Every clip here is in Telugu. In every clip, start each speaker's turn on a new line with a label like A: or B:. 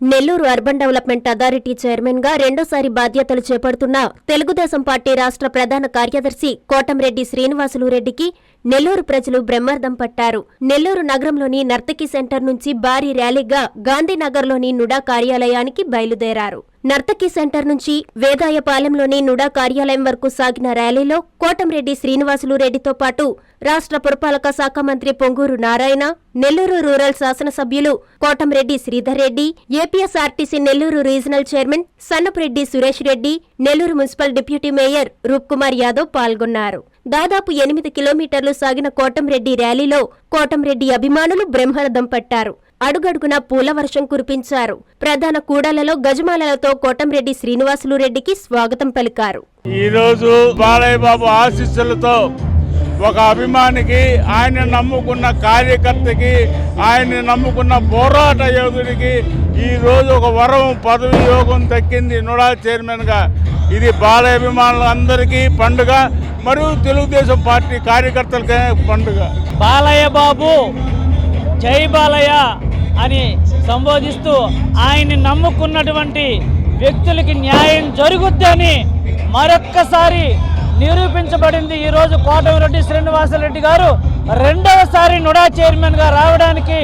A: నెల్లూరు అర్బన్ డెవలప్మెంట్ అథారిటీ చైర్మన్గా రెండోసారి బాధ్యతలు చేపడుతున్న తెలుగుదేశం పార్టీ రాష్ట్ర ప్రధాన కార్యదర్శి కోటంరెడ్డి శ్రీనివాసులు రెడ్డికి నెల్లూరు ప్రజలు బ్రహ్మార్థం పట్టారు. నెల్లూరు నగరంలోని నర్తకి సెంటర్ నుంచి భారీ ర్యాలీగా గాంధీనగర్లోని నుడా కార్యాలయానికి బయలుదేరారు. నర్తకి సెంటర్ నుంచి వేదాయపాలెంలోని నుడా కార్యాలయం వరకు సాగిన ర్యాలీలో కోటంరెడ్డి శ్రీనివాసులు రెడ్డితో పాటు రాష్ట్ర పురపాలక శాఖ మంత్రి పొంగూరు నారాయణ నెల్లూరు రూరల్ శాసనసభ్యులు Kotamreddy Sridhar Reddy APSRTC Nellore regional chairman Sannapureddy Suresh Reddy Nellore municipal deputy mayor Roopkumar Yadav పాల్గొన్నారు. దాదాపు ఎనిమిది కిలోమీటర్లు సాగిన కోటంరెడ్డి ర్యాలీలో కోటంరెడ్డి అభిమానులు బ్రహ్మరథం పట్టారు. అడుగడుగున పూల వర్షం కురిపించారు. ప్రధాన కూడలలో గజమాలలతో కోటంరెడ్డి శ్రీనివాసులు రెడ్డికి స్వాగతం పలికారు.
B: ఈరోజు బాలయ్య బాబు ఆశీస్సులతో ఒక అభిమానికి ఆయన నమ్ముకున్న కార్యకర్తకి ఆయన్ని నమ్ముకున్న పోరాట యోధుడికి ఈరోజు ఒక వరం పదవి యోగం దక్కింది నుడా చైర్మన్గా. ఇది బాలయ్య అభిమానులందరికీ పండుగ మరియు తెలుగుదేశం పార్టీ కార్యకర్తలకే పండుగ.
C: బాలయ్య బాబు జై బాలయ్య. అని సంబోధిస్తూ ఆయన్ని నమ్ముకున్నటువంటి వ్యక్తులకి న్యాయం జరుగుద్దని మరొక్కసారి నిరూపించబడింది ఈరోజు కోటమిరెడ్డి శ్రీనివాసరెడ్డి గారు. రెండవసారి నుడా చైర్మన్గా రావడానికి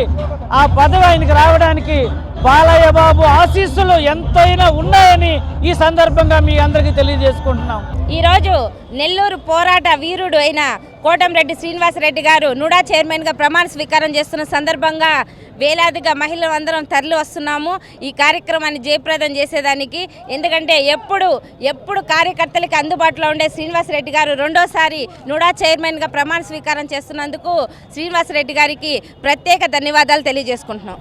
C: ఆ పదవి ఆయనకి రావడానికి బాలయ్య బాబు ఆశీస్సులు ఎంతైనా ఉన్నాయని ఈ సందర్భంగా మీ అందరికీ తెలియజేసుకుంటున్నాం.
D: ఈరోజు నెల్లూరు పోరాట వీరుడు అయిన కోటంరెడ్డి శ్రీనివాసరెడ్డి గారు నుడా చైర్మన్గా ప్రమాణ స్వీకారం చేస్తున్న సందర్భంగా వేలాదిగా మహిళలు అందరం తరలి వస్తున్నాము. ఈ కార్యక్రమాన్ని జయప్రదం చేసేదానికి ఎందుకంటే ఎప్పుడు ఎప్పుడు కార్యకర్తలకి అందుబాటులో ఉండే శ్రీనివాసరెడ్డి గారు రెండోసారి నుడా చైర్మన్గా ప్రమాణ స్వీకారం చేస్తున్నందుకు శ్రీనివాసరెడ్డి గారికి ప్రత్యేక ధన్యవాదాలు తెలియజేసుకుంటున్నాం.